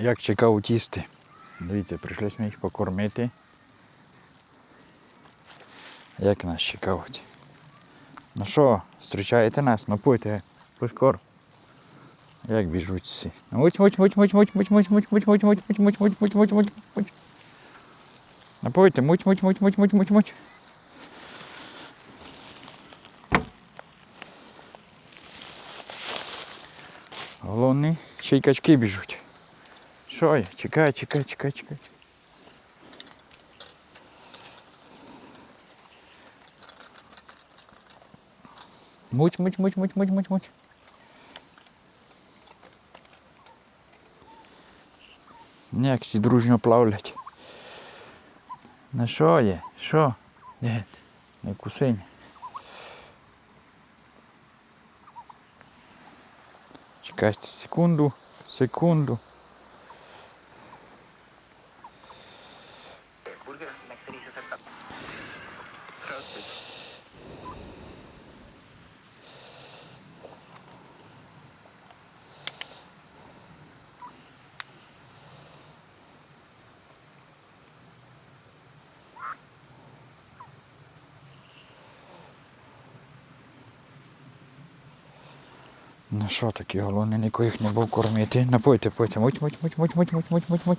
як чекав тісти. Дивіться, прийшлось ми їх покормити. Як нас чекають. Ну що, зустрічаєте нас? Напойте поскоро. Як біжуть всі. Муть. Напойте, муть, муть, муть, муть, муть, муть, муть. Головне, ще й качки біжуть. Що? Чекай, чекай, чекай, чекай. Муть, муть, муть, муть, муть, муть, муть. Як всі дружньо плавлять. На що є? Що? Де? Не кусень. Чекайте секунду, секунду. Burger на který se zeptat. Ну що такі головне, їх не був кормити. Напойте, пойте. Муть, муть, муть, муть, муть, муть, муть, муть, муть.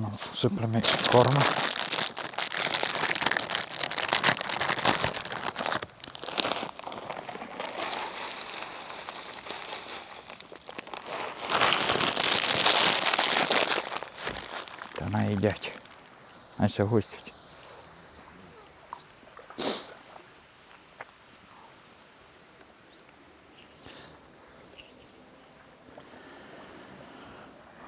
Ну, сиплями корма. Та наїдять. Ася гостять.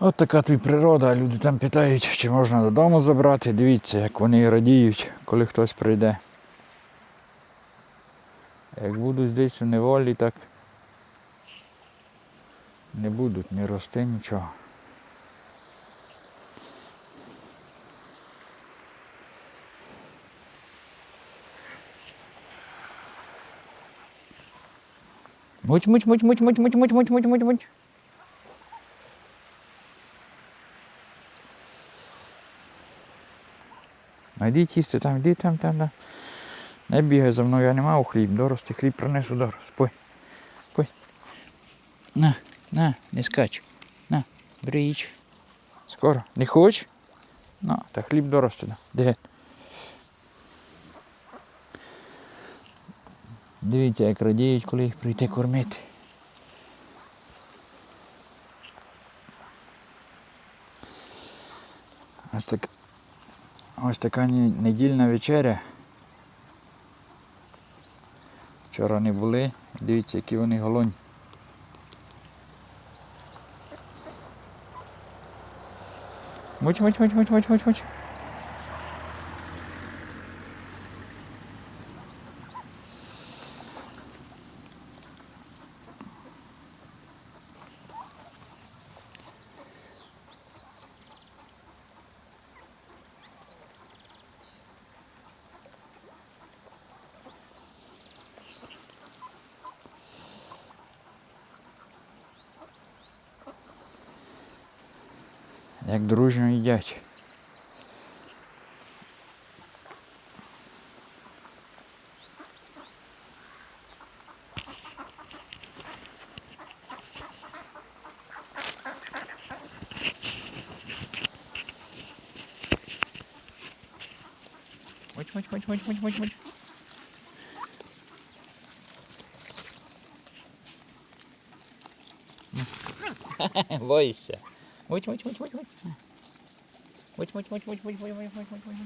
От така тобі природа, люди там питають, чи можна додому забрати. Дивіться, як вони радіють, коли хтось прийде. Як будуть десь в неволі, так не будуть ні рости, нічого. Муть, йдіть їсти там, йди там, там, там. Не бігай за мною, я не мав хліб, дорости, хліб принесу дорос. Пой. Пой. На, на, не скач. На, бери. Скоро. Не хочеш? Ну, та хліб дорости. Де? Дивіться, як радіють, коли їх прийти кормити. Ось, так, Ось така недільна вечеря. Вчора не були, дивіться, які вони голонь. Муть, муть, муть, муть, муть, муть, муть. як дружно їдять. Мочь, мочь, мочь, мочь, мочь, мочь, мочь. Бойся. โอ้ยช่วยช่วยช่วยช่วยโอ้ยช่วยช่วยช่วยช่วยช่วยช่วยช่วย